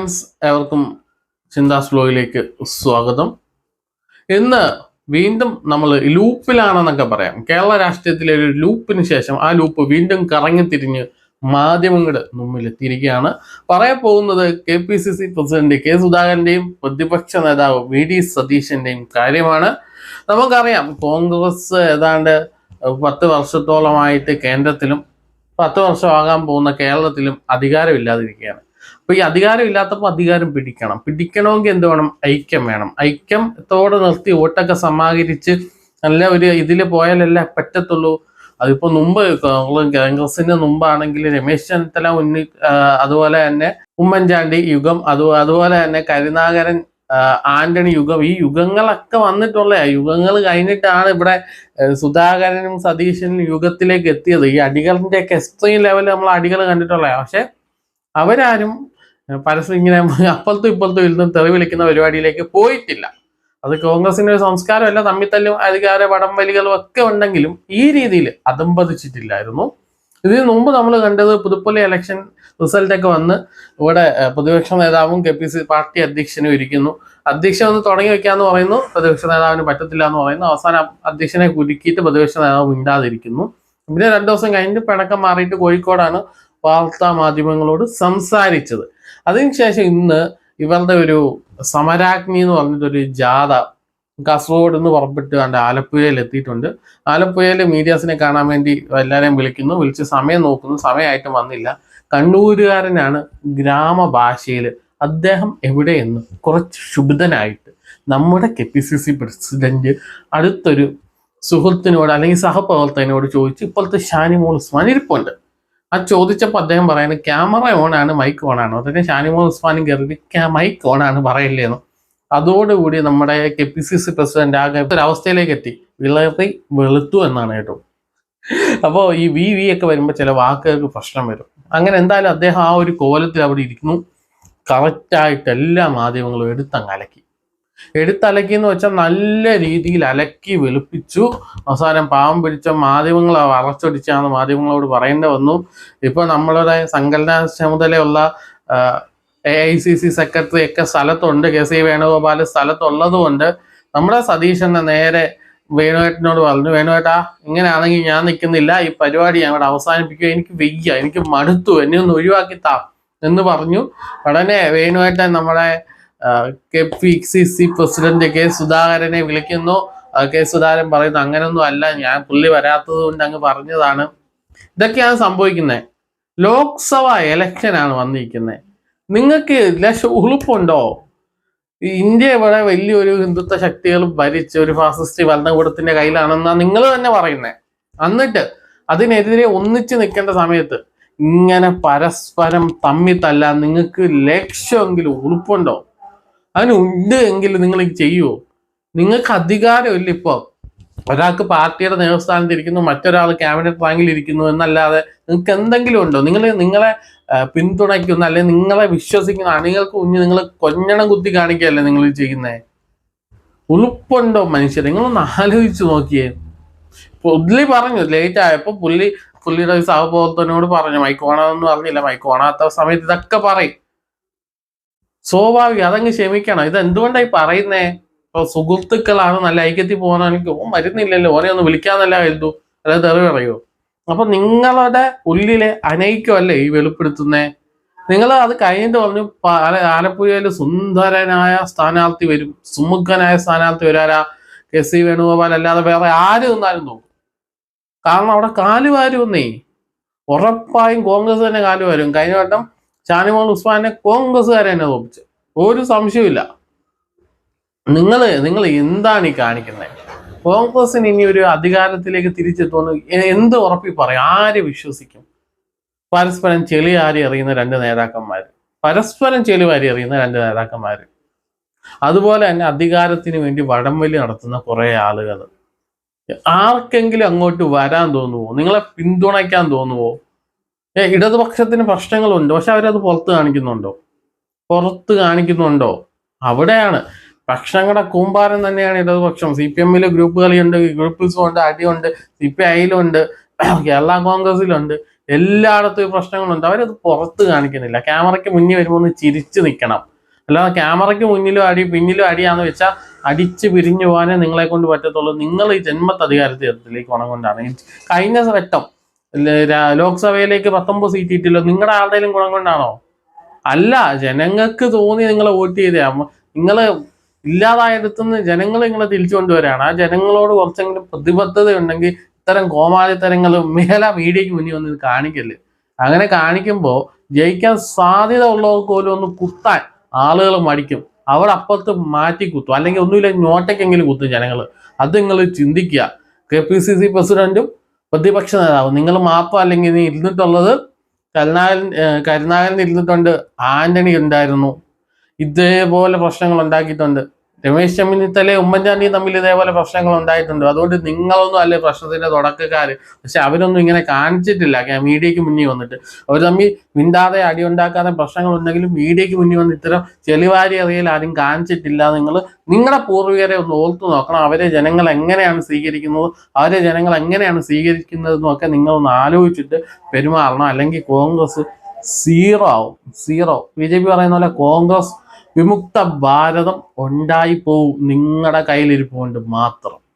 Friends എവർക്കും ചിന്താസ് ഫ്ലോയിലേക്ക് സ്വാഗതം. ഇന്ന് വീണ്ടും നമ്മൾ ലൂപ്പിലാണെന്നൊക്കെ പറയാം. കേരള രാഷ്ട്രീയത്തിലെ ഒരു ലൂപ്പിന് ശേഷം ആ ലൂപ്പ് വീണ്ടും കറങ്ങിത്തിരിഞ്ഞ് മാധ്യമങ്ങളുടെ മുമ്പിലെത്തിയിരിക്കുകയാണ്. പറയാൻ പോകുന്നത് K P C C president K സുധാകരന്റെയും പ്രതിപക്ഷ നേതാവ് വി ഡി സതീശന്റെയും കാര്യമാണ്. നമുക്കറിയാം കോൺഗ്രസ് ഏതാണ്ട് പത്ത് വർഷത്തോളമായിട്ട് കേന്ദ്രത്തിലും പത്ത് വർഷമാകാൻ പോകുന്ന കേരളത്തിലും അധികാരമില്ലാതിരിക്കുകയാണ്. അപ്പൊ ഈ അധികാരം ഇല്ലാത്തപ്പോൾ അധികാരം പിടിക്കണം. പിടിക്കണമെങ്കിൽ എന്ത് വേണം? ഐക്യം വേണം. ഐക്യത്തോടെ നിർത്തി വോട്ടൊക്കെ സമാഹരിച്ച് നല്ല ഒരു ഇതിൽ പോയാലല്ലേ പറ്റത്തുള്ളൂ. അതിപ്പോ മുമ്പ് കോൺഗ്രസിന് മുമ്പാണെങ്കിൽ രമേശ് ചെന്നിത്തല ഉന്നി അതുപോലെ തന്നെ ഉമ്മൻചാണ്ടി യുഗം അത് അതുപോലെ തന്നെ കരുണാകരൻ ആ, ആന്റണി യുഗം ഈ യുഗങ്ങളൊക്കെ വന്നിട്ടുള്ള യുഗങ്ങൾ കഴിഞ്ഞിട്ടാണ് ഇവിടെ സുധാകരനും സതീശനും യുഗത്തിലേക്ക് എത്തിയത്. ഈ അടികളിന്റെ ഒക്കെ എക്സ്ട്രീം ലെവലിൽ നമ്മൾ അടികൾ കണ്ടിട്ടുള്ള പക്ഷെ അവരാരും പരസ്യം ഇങ്ങനെ അപ്പുറത്തും ഇപ്പുറത്തും ഇരുന്ന് തെറി വിളിക്കുന്ന പരിപാടിയിലേക്ക് പോയിട്ടില്ല. അത് കോൺഗ്രസിന്റെ ഒരു സംസ്കാരമല്ല തമ്മിത്തല്ലും അധികാര വടംവലികളും ഒക്കെ ഉണ്ടെങ്കിലും ഈ രീതിയിൽ അതമ്പതിച്ചിട്ടില്ലായിരുന്നു ഇതിനു മുമ്പ് നമ്മൾ കണ്ടത് പുതുപ്പള്ളി ഇലക്ഷൻ റിസൾട്ട് ഒക്കെ വന്ന് ഇവിടെ പ്രതിപക്ഷ നേതാവും കെ പി സി പാർട്ടി അധ്യക്ഷനും ഇരിക്കുന്നു. അധ്യക്ഷൻ ഒന്ന് തുടങ്ങി വെക്കാന്ന് പറയുന്നു പ്രതിപക്ഷ നേതാവിന് പറ്റത്തില്ല എന്ന് പറയുന്നു. അവസാനം അധ്യക്ഷനെ കുലുക്കിയിട്ട് പ്രതിപക്ഷ നേതാവ് മിണ്ടാതിരിക്കുന്നു. പിന്നെ രണ്ടു ദിവസം കഴിഞ്ഞിട്ട് പിണക്കം മാറിയിട്ട് കോഴിക്കോടാണ് വാർത്താ മാധ്യമങ്ങളോട് സംസാരിച്ചത്. അതിനുശേഷം ഇന്ന് ഇവരുടെ ഒരു സമരാഗ്നി എന്ന് പറഞ്ഞിട്ടൊരു ജാഥ കാസർഗോഡ് നിന്ന് പുറപ്പെട്ട് കണ്ട് ആലപ്പുഴയിൽ എത്തിയിട്ടുണ്ട്. ആലപ്പുഴയിൽ മീഡിയാസിനെ കാണാൻ വേണ്ടി എല്ലാവരെയും വിളിക്കുന്നു. വിളിച്ച് സമയം നോക്കുന്നു. സമയമായിട്ട് വന്നില്ല. കണ്ണൂരുകാരനാണ് ഗ്രാമഭാഷയിൽ അദ്ദേഹം എവിടെയെന്ന് കുറച്ച് ക്ഷുഭിതനായിട്ട് നമ്മുടെ K P C C president അടുത്തൊരു സുഹൃത്തിനോട് അല്ലെങ്കിൽ സഹപ്രവർത്തകനോട് ചോദിച്ചു ഇപ്പോഴത്തെ ഷാനിമോൾ ഉസ്മാൻ ആ ചോദിച്ചപ്പോൾ അദ്ദേഹം പറയുന്നത് ക്യാമറ ഓൺ ആണ് മൈക്ക് ഓൺ ആണ്. അതിന് ഷാനിമോൾ ഉസ്മാനും കയറി മൈക്ക് ഓൺ ആണ് പറയില്ലേന്ന്. അതോടുകൂടി നമ്മുടെ K P C C president ആകെ ഒരു അവസ്ഥയിലേക്ക് എത്തി. വിളറി വെളുത്തു എന്നാണ് കേട്ടോ. അപ്പോൾ ഈ വി വി ഒക്കെ വരുമ്പോൾ ചില വാക്കുകൾക്ക് പ്രശ്നം വരും. അങ്ങനെ എന്തായാലും അദ്ദേഹം ആ ഒരു കോലത്തിൽ അവിടെ ഇരിക്കുന്നു. കറക്റ്റായിട്ട് എല്ലാ മാധ്യമങ്ങളും എടുത്തങ്ങ് അലക്കി. എടുത്തലക്കി എന്ന് വെച്ചാൽ നല്ല രീതിയിൽ അലക്കി വെളുപ്പിച്ചു. അവസാനം പാവം പിടിച്ച മാധ്യമങ്ങൾ വളച്ചൊടിച്ചാണ് മാധ്യമങ്ങളോട് പറയേണ്ടി വന്നു. ഇപ്പൊ നമ്മളുടെ സംഘടനാ ചുമതലയുള്ള A I C C secretary ഒക്കെ സ്ഥലത്തുണ്ട്. കെ സി വേണുഗോപാൽ സ്ഥലത്തുള്ളത് കൊണ്ട് നമ്മുടെ സതീശനെ നേരെ വേണുവേട്ടനോട് പറഞ്ഞു വേണുവേട്ടാ ഇങ്ങനെയാണെങ്കിൽ ഞാൻ നിൽക്കുന്നില്ല. ഈ പരിപാടി ഞാൻ ഇവിടെ അവസാനിപ്പിക്കുക എനിക്ക് വെയ്യ. എനിക്ക് മടുത്തു. എന്നെ ഒന്ന് ഒഴിവാക്കി താ. എന്ന് പറഞ്ഞു. ഉടനെ വേണുവേട്ടൻ നമ്മുടെ K P C C president K സുധാകരനെ വിളിക്കുന്നു. കെ സുധാകരൻ പറയുന്നു അങ്ങനൊന്നും അല്ല ഞാൻ പുള്ളി വരാത്തത് കൊണ്ട് അങ്ങ് പറഞ്ഞതാണ്. ഇതൊക്കെയാണ് സംഭവിക്കുന്നത് ലോക്സഭ ഇലക്ഷനാണ് വന്നിരിക്കുന്നത് നിങ്ങൾക്ക് ലക്ഷ ഉളുപ്പുണ്ടോ? ഇന്ത്യ ഇവിടെ വലിയൊരു ഹിന്ദുത്വ ശക്തികൾ ഭരിച്ച ഒരു ഫാസിസ്റ്റ് ഭരണകൂടത്തിന്റെ കയ്യിലാണെന്നാണ് നിങ്ങൾ തന്നെ പറയുന്നത് എന്നിട്ട് അതിനെതിരെ ഒന്നിച്ച് നിൽക്കേണ്ട സമയത്ത് ഇങ്ങനെ പരസ്പരം തമ്മി തല്ലാൻ നിങ്ങൾക്ക് ലക്ഷ്യമെങ്കിലും ഉളുപ്പുണ്ടോ? അതിന് ഉണ്ട് എങ്കിൽ നിങ്ങൾ ചെയ്യുമോ നിങ്ങൾക്ക് അധികാരമില്ല ഇപ്പോൾ ഒരാൾക്ക് പാർട്ടിയുടെ നേതൃസ്ഥാനത്ത് ഇരിക്കുന്നു മറ്റൊരാൾ ക്യാബിനറ്റ് റാങ്കിൽ ഇരിക്കുന്നു എന്നല്ലാതെ നിങ്ങൾക്ക് എന്തെങ്കിലും ഉണ്ടോ? നിങ്ങൾ നിങ്ങളെ പിന്തുണയ്ക്കുന്ന അല്ലെങ്കിൽ നിങ്ങളെ വിശ്വസിക്കുന്ന അണികൾക്ക് മുന്നിൽ നിങ്ങൾ കൊഞ്ഞണം കുത്തി കാണിക്കുകയല്ലേ നിങ്ങൾ ചെയ്യുന്നത് ഉളുപ്പുണ്ടോ മനുഷ്യർ നിങ്ങളൊന്ന് ആലോചിച്ച് നോക്കിയേ. പുള്ളി പറഞ്ഞു ലേറ്റ് ആയപ്പോൾ പുള്ളി പുള്ളിയുടെ സഹബോധത്തിനോട് പറഞ്ഞു മൈക്ക് ഓണാന്ന് പറഞ്ഞില്ല മൈക്ക് ഓണാത്ത സമയത്ത് ഇതൊക്കെ പറയും. സ്വാഭാവികം. അതങ്ങ് ക്ഷമിക്കണം. ഇത് എന്തുകൊണ്ടായി പറയുന്നേ? ഇപ്പൊ സുഹൃത്തുക്കളാണ് നല്ല ഐക്യത്തിൽ പോകാനാണെങ്കിൽ ഓ മരുന്നില്ലല്ലോ ഓനെ ഒന്ന് വിളിക്കാന്നല്ല എഴുതു അതായത് തെറി പറയൂ. അപ്പൊ നിങ്ങളുടെ ഉള്ളിലെ അനൈക്യമല്ലേ ഈ വെളിപ്പെടുത്തുന്നേ? നിങ്ങൾ അത് കഴിഞ്ഞിട്ട് പറഞ്ഞു ആലപ്പുഴയിൽ സുന്ദരനായ സ്ഥാനാർത്ഥി വരും. സുമുഖനായ സ്ഥാനാർത്ഥി വരാരാ കെ സി വേണുഗോപാൽ. അല്ലാതെ വേറെ ആര് നിന്നാലും നോക്കും കാരണം അവിടെ കാലുവാരും ഒന്നേ ഉറപ്പായും കോൺഗ്രസ് തന്നെ കാലുവാരും കഴിഞ്ഞ വട്ടം ഷാനിമോൾ ഉസ്മാനെ കോൺഗ്രസ്സുകാരെ തന്നെ തോപ്പിച്ചു. ഒരു സംശയമില്ല നിങ്ങൾ നിങ്ങൾ എന്താണ് ഈ കാണിക്കുന്നത് കോൺഗ്രസിന് ഇനി ഒരു അധികാരത്തിലേക്ക് തിരിച്ചെത്തുമെന്ന് എന്ത് ഉറപ്പി പറയും? ആര് വിശ്വസിക്കും? പരസ്പരം ചെളി ആരി രണ്ട് നേതാക്കന്മാർ പരസ്പരം ചെളി വാരി രണ്ട് നേതാക്കന്മാർ അതുപോലെ തന്നെ അധികാരത്തിന് വേണ്ടി വടംവലി നടത്തുന്ന കുറേ ആളുകൾ ആർക്കെങ്കിലും അങ്ങോട്ട് വരാൻ തോന്നുവോ? നിങ്ങളെ പിന്തുണയ്ക്കാൻ തോന്നുവോ? ഇടതുപക്ഷത്തിന് പ്രശ്നങ്ങളുണ്ട്. പക്ഷെ അവരത് പുറത്ത് കാണിക്കുന്നുണ്ടോ? പുറത്ത് കാണിക്കുന്നുണ്ടോ? അവിടെയാണ്. പക്ഷങ്ങളുടെ കൂമ്പാരം തന്നെയാണ് ഇടതുപക്ഷം. സി പി എമ്മിൽ ഗ്രൂപ്പ് കളിയുണ്ട്. ഗ്രൂപ്പിൽസും ഉണ്ട് അടിയുണ്ട് സി പി ഐയിലുണ്ട് കേരള കോൺഗ്രസിലുണ്ട് എല്ലായിടത്തും ഈ പ്രശ്നങ്ങളുണ്ട്. അവരത് പുറത്ത് കാണിക്കുന്നില്ല. ക്യാമറയ്ക്ക് മുന്നിൽ വരുമ്പോൾ ഒന്ന് ചിരിച്ചു നിൽക്കണം. അല്ലാതെ ക്യാമറയ്ക്ക് മുന്നിലും അടി പിന്നിലും അടിയാന്ന് വെച്ചാൽ അടിച്ച് പിരിഞ്ഞു പോകാനേ നിങ്ങളെ കൊണ്ട് പറ്റത്തുള്ളൂ. നിങ്ങൾ ഈ ജന്മത്ത് അധികാരത്തിലേക്ക് ഗുണം കൊണ്ടാണ് കഴിഞ്ഞ വട്ടം ലോക്സഭയിലേക്ക് പത്തൊമ്പത് സീറ്റ് കിട്ടിയല്ലോ. നിങ്ങളുടെ ആരുടെയും ഗുണം കൊണ്ടാണോ? അല്ല ജനങ്ങൾക്ക് തോന്നി നിങ്ങൾ വോട്ട് ചെയ്തേ. നിങ്ങൾ ഇല്ലാതായടുത്തുനിന്ന് ജനങ്ങൾ നിങ്ങളെ തിരിച്ചു കൊണ്ടുവരാണ്. ആ ജനങ്ങളോട് കുറച്ചെങ്കിലും പ്രതിബദ്ധത ഉണ്ടെങ്കിൽ ഇത്തരം കോമാളിത്തരങ്ങൾ മേല മീഡിയക്ക് മുന്നിൽ വന്ന് കാണിക്കൽ. അങ്ങനെ കാണിക്കുമ്പോൾ ജയിക്കാൻ സാധ്യത ഉള്ളവർക്ക് പോലും ഒന്ന് കുത്താൻ ആളുകൾ മടിക്കും. അവർ അപ്പുറത്ത് മാറ്റി കുത്തും. അല്ലെങ്കിൽ ഒന്നുമില്ല നോട്ടയ്ക്കെങ്കിലും കുത്തും ജനങ്ങൾ അത് നിങ്ങൾ ചിന്തിക്കുക. കെ പി സി സി പ്രസിഡന്റും പ്രതിപക്ഷ നേതാവ്. നിങ്ങൾ മാപ്പ് അല്ലെങ്കിൽ ഇനി ഇരുന്നിട്ടുള്ളത് കരുനാഗൻ കരുണാകരൻ ഇരുന്നിട്ടുണ്ട്. ആന്റണി ഉണ്ടായിരുന്നു. ഇതേപോലെ പ്രശ്നങ്ങൾ ഉണ്ടാക്കിയിട്ടുണ്ട്. രമേശ് ചെന്നിത്തല ഉമ്മൻചാണ്ടിയും തമ്മിൽ ഇതേപോലെ പ്രശ്നങ്ങൾ ഉണ്ടായിട്ടുണ്ട്. അതുകൊണ്ട് നിങ്ങളൊന്നും അല്ലേ പ്രശ്നത്തിന്റെ തുടക്കക്കാർ പക്ഷെ അവരൊന്നും ഇങ്ങനെ കാണിച്ചിട്ടില്ല. മീഡിയക്ക് മുന്നിൽ വന്നിട്ട്. അവർ തമ്മിൽ മിണ്ടാതെ അടി ഉണ്ടാക്കാതെ പ്രശ്നങ്ങൾ ഉണ്ടെങ്കിലും മീഡിയക്ക് മുന്നിൽ വന്ന് ഇത്തരം ചെളിവാരി അറിയൽ ആരും കാണിച്ചിട്ടില്ല. നിങ്ങൾ നിങ്ങളുടെ പൂർവികരെ ഒന്ന് ഓർത്തു നോക്കണം. അവരെ ജനങ്ങൾ എങ്ങനെയാണ് സ്വീകരിക്കുന്നത്? അവരെ ജനങ്ങൾ എങ്ങനെയാണ് സ്വീകരിക്കുന്നതെന്നൊക്കെ നിങ്ങളൊന്ന് ആലോചിച്ചിട്ട് പെരുമാറണം. അല്ലെങ്കിൽ കോൺഗ്രസ് സീറോ ആവും. സീറോ. ബി ജെ പി പറയുന്ന പോലെ കോൺഗ്രസ് വിമുക്ത ഭാരതം ഉണ്ടായി പോവും നിങ്ങളുടെ കയ്യിലിരിപ്പുകൊണ്ട് മാത്രം.